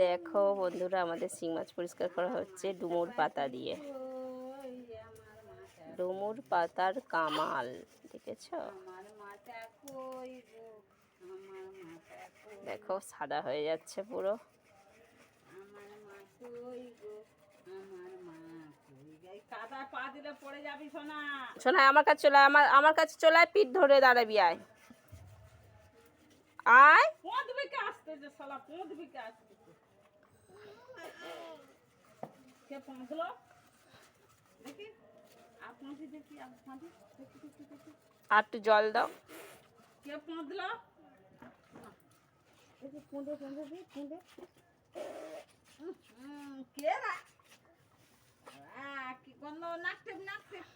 দেখো বন্ধুরা, আমাদের শিং মাছ পরিষ্কার করা হচ্ছে ডুমুর পাতা দিয়ে। ডুমুর পাতার কামাল, দেখেছ? দেখো, সাদা হয়ে যাচ্ছে পুরো। শোনা আমার কাছে চলে আমার আমার কাছে চলে পিঠ ধরে দাঁড়াবি, আয়। আয়। পোঁত বিকে আসতে যে শালা কে দেখি আপনাকে দেখি দেখি দেখি দেখি। আর একটু জল দাও। কে পৌঁছলো দেখি পুঁদে পুঁদে দি পুঁদে কে রা? কি গন্ধ নাক টেপ নাক টেপ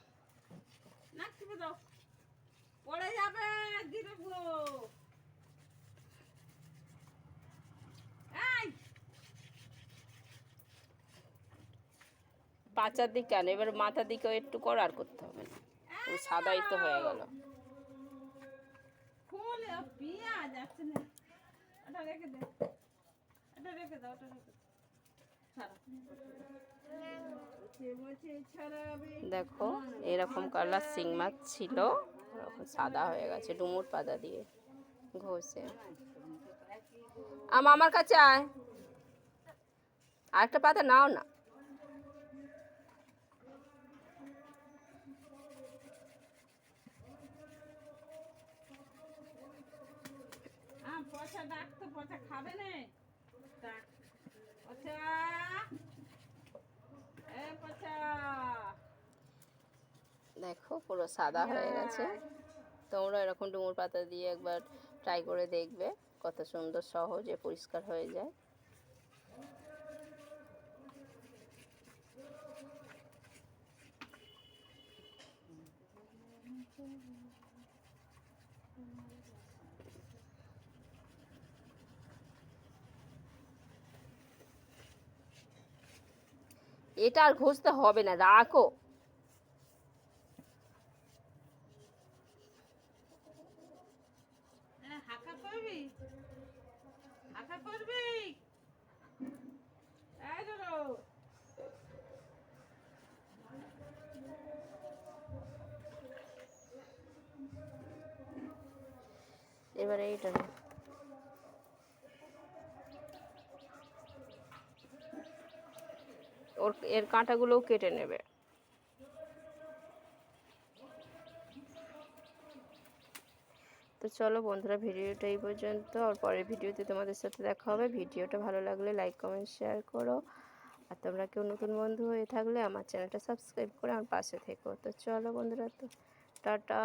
নাক টেপে দাও। পড়ে যাবে গিরে পুরো এই পাঁচার দিকে কেন? এবার মাথার দিকে একটু কর আর করতে হবে না। পুরো সাদাই তো হয়ে গেল। দেখো এরকম কালার শিং মাছ ছিল। সাদা হয়ে গেছে ডুমুর পাতা দিয়ে ঘষে। আমার কাছে আয়। আরেকটা পাতা নাও না। খাবে না। দেখো পুরো সাদা হয়ে গেছে। তোমরা এরকম ডুমুর পাতা দিয়ে একবার ট্রাই করে দেখবে কত সুন্দর সহজে পরিষ্কার হয়ে যায়। এটা আর ঘষতে হবে না রাখো। ধরো। এবারে এইটা ওর, এর কাঁটাগুলোও কেটে নেবে। তো চলো বন্ধুরা, ভিডিওটা এই পর্যন্ত। আর পরের ভিডিওতে তোমাদের সাথে দেখা হবে। ভিডিওটা ভালো লাগলে লাইক কমেন্ট শেয়ার করো। আর তোমরা কেউ নতুন বন্ধু হয়ে থাকলে আমার চ্যানেলটা সাবস্ক্রাইব করে আমার পাশে থেকো। তো চলো বন্ধুরা, তো টাটা।